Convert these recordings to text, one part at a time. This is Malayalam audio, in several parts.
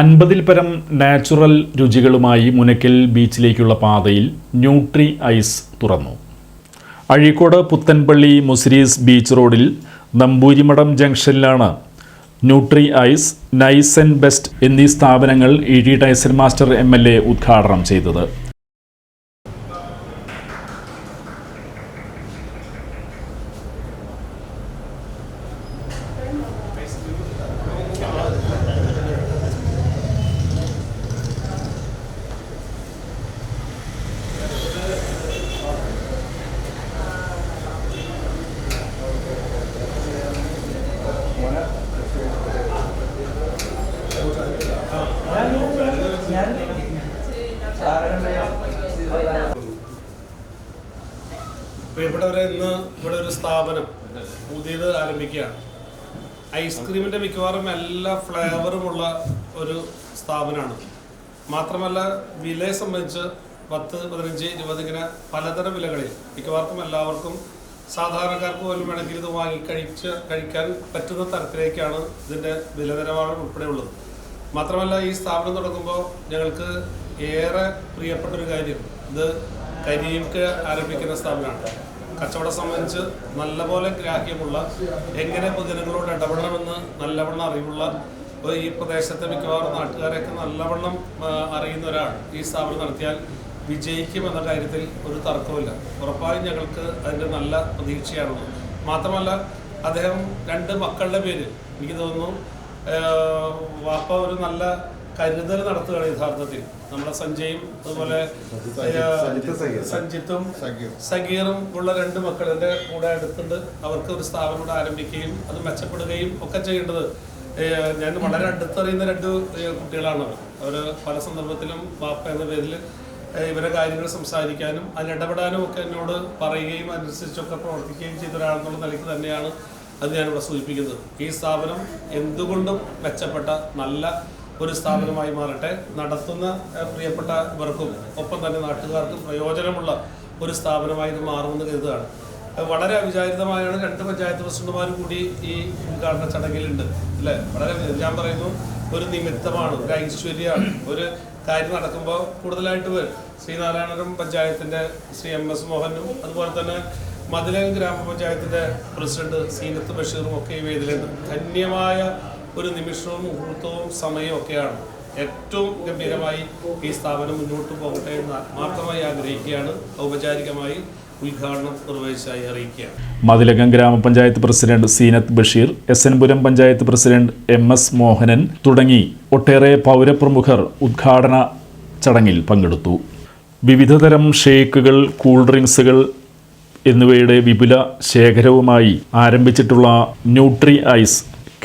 അൻപതിൽ പരം നാച്ചുറൽ രുചികളുമായി മുനക്കൽ ബീച്ചിലേക്കുള്ള പാതയിൽ ന്യൂട്രി ഐസ് തുറന്നു. അഴീക്കോട് പുത്തൻപള്ളി മുസ്രീസ് ബീച്ച് റോഡിൽ നമ്പൂരിമഠം ജംഗ്ഷനിലാണ് nutri ice nice and best എന്നീ സ്ഥാപനങ്ങൾ E T Tyson master M L A ഉദ്ഘാടനം ചെയ്തത്. പ്രിയപ്പെട്ടവരെ ഇന്ന് ഇവിടെ ഒരു സ്ഥാപനം പുതിയത് ആരംഭിക്കുകയാണ്. ഐസ്ക്രീമിന്റെ മിക്കവാറും എല്ലാ ഫ്ലേവറുമുള്ള ഒരു സ്ഥാപനമാണ്. മാത്രമല്ല വിലയെ സംബന്ധിച്ച് പത്ത് പതിനഞ്ച് ഇരുപത് ഇങ്ങനെ പലതരം വിലകളിൽ മിക്കവാർക്കും എല്ലാവർക്കും സാധാരണക്കാർക്ക് പോലും വേണമെങ്കിൽ ഇത് വാങ്ങി കഴിച്ച് കഴിക്കാൻ പറ്റുന്ന തരത്തിലേക്കാണ് ഇതിന്റെ വില നിലവാരം ഉൾപ്പെടെയുള്ളത്. മാത്രമല്ല ഈ സ്ഥാപനം തുടങ്ങുമ്പോൾ ഞങ്ങൾക്ക് ഏറെ പ്രിയപ്പെട്ട ഒരു കാര്യം ഇത് കരിയൊക്കെ ആരംഭിക്കുന്ന സ്ഥാപനമാണ്. കച്ചവടം സംബന്ധിച്ച് നല്ലപോലെ ഗ്രാഹ്യമുള്ള എങ്ങനെ പൊതുജനങ്ങളോട് ഇടപെടണമെന്ന് നല്ലവണ്ണം അറിവുള്ള ഈ പ്രദേശത്തെ മിക്കവാറും നാട്ടുകാരെയൊക്കെ നല്ലവണ്ണം അറിയുന്ന ഒരാൾ ഈ സ്ഥാപനം നടത്തിയാൽ വിജയിക്കും എന്ന കാര്യത്തിൽ ഒരു തർക്കവുമില്ല. ഉറപ്പായും ഞങ്ങൾക്ക് അതിന്റെ നല്ല പ്രതീക്ഷയാണുള്ളത്. മാത്രമല്ല അദ്ദേഹം രണ്ട് മക്കളുടെ പേര് എനിക്ക് തോന്നുന്നു വാപ്പ ഒരു നല്ല കരുതൽ നടത്തുകയാണ് യഥാർത്ഥത്തിൽ. നമ്മുടെ സഞ്ജയും അതുപോലെ സഞ്ജിത്തും സഗീറും. ഉള്ള രണ്ട് മക്കൾ എന്റെ കൂടെ അടുത്തുണ്ട്. അവർക്ക് ഒരു സ്ഥാപനം കൂടെ ആരംഭിക്കുകയും അത് മെച്ചപ്പെടുകയും ഒക്കെ ചെയ്യേണ്ടത് ഞാൻ വളരെ അടുത്തറിയുന്ന രണ്ട് കുട്ടികളാണ് അവർ. അവർ പല സന്ദർഭത്തിലും വാപ്പ എന്ന പേരിൽ ഇവരെ കാര്യങ്ങൾ സംസാരിക്കാനും അതിലിടപെടാനും ഒക്കെ എന്നോട് പറയുകയും അനുസരിച്ചൊക്കെ പ്രവർത്തിക്കുകയും ചെയ്ത ഒരാളെന്നുള്ള നിലയ്ക്ക് തന്നെയാണ് അത് ഞാനിവിടെ സൂചിപ്പിക്കുന്നത്. ഈ സ്ഥാപനം എന്തുകൊണ്ടും മെച്ചപ്പെട്ട നല്ല ഒരു സ്ഥാപനമായി മാറട്ടെ. നടത്തുന്ന പ്രിയപ്പെട്ടവർക്കും ഒപ്പം തന്നെ നാട്ടുകാർക്കും പ്രയോജനമുള്ള ഒരു സ്ഥാപനമായി ഇത് മാറുമെന്ന് കരുതുകയാണ്. വളരെ അവിചാരിതമായാണ് രണ്ട് പഞ്ചായത്ത് പ്രസിഡന്റുമാരും കൂടി ഈ ഉദ്ഘാടന ചടങ്ങിലുണ്ട്. അല്ലേ? വളരെ ഞാൻ പറയുന്നു ഒരു നിമിത്തമാണ് ഒരു ഐശ്വര്യമാണ്. ഒരു കാര്യം നടക്കുമ്പോൾ കൂടുതലായിട്ട് വരും. ശ്രീനാരായണപുരം പഞ്ചായത്തിന്റെ ശ്രീ എം എസ് മോഹനും അതുപോലെ തന്നെ മതിലകം ഗ്രാമപഞ്ചായത്തിന്റെ പ്രസിഡന്റ് സീനത്ത് ബഷീറും ഒക്കെ ഈ വേദിയിലുണ്ട്. ധന്യമായ ഒരു നിമിഷവും മുഹൂർത്തവും സമയവും ഒക്കെയാണ് ഏറ്റവും ഗംഭീരമായി ഈ സ്ഥാപനം മുന്നോട്ട് പോകട്ടെ എന്ന് ആത്മാർത്ഥമായി ആഗ്രഹിക്കുകയാണ്. ഔപചാരികമായി ഉദ്ഘാടനം നിർവഹിച്ചായി അറിയിക്കുകയാണ്. മതിലകം ഗ്രാമപഞ്ചായത്ത് president Zeenath Basheer S N Puram panchayat president M S Mohanan തുടങ്ങി ഒട്ടേറെ പൗരപ്രമുഖർ ഉദ്ഘാടന ചടങ്ങിൽ പങ്കെടുത്തു. വിവിധതരം ഷേക്കുകൾ കൂൾ ഡ്രിങ്ക്സുകൾ എന്നിവയുടെ വിപുല ശേഖരവുമായി ആരംഭിച്ചിട്ടുള്ള ന്യൂട്രി ഐസ്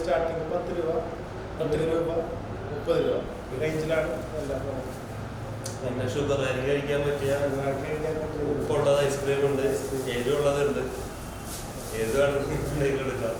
സ്റ്റാർട്ടിങ് പത്ത് രൂപ പത്ത് രൂപ മുപ്പത് രൂപ. ഈ റേഞ്ചിലാണ് പിന്നെ ഷുഗർ കഴിക്കാൻ പറ്റിയ ഉപ്പുള്ളത് ഐസ്ക്രീം ഉണ്ട്. എരിവുള്ളതുണ്ട് ഏത് വേണമെങ്കിലും എടുക്കാം.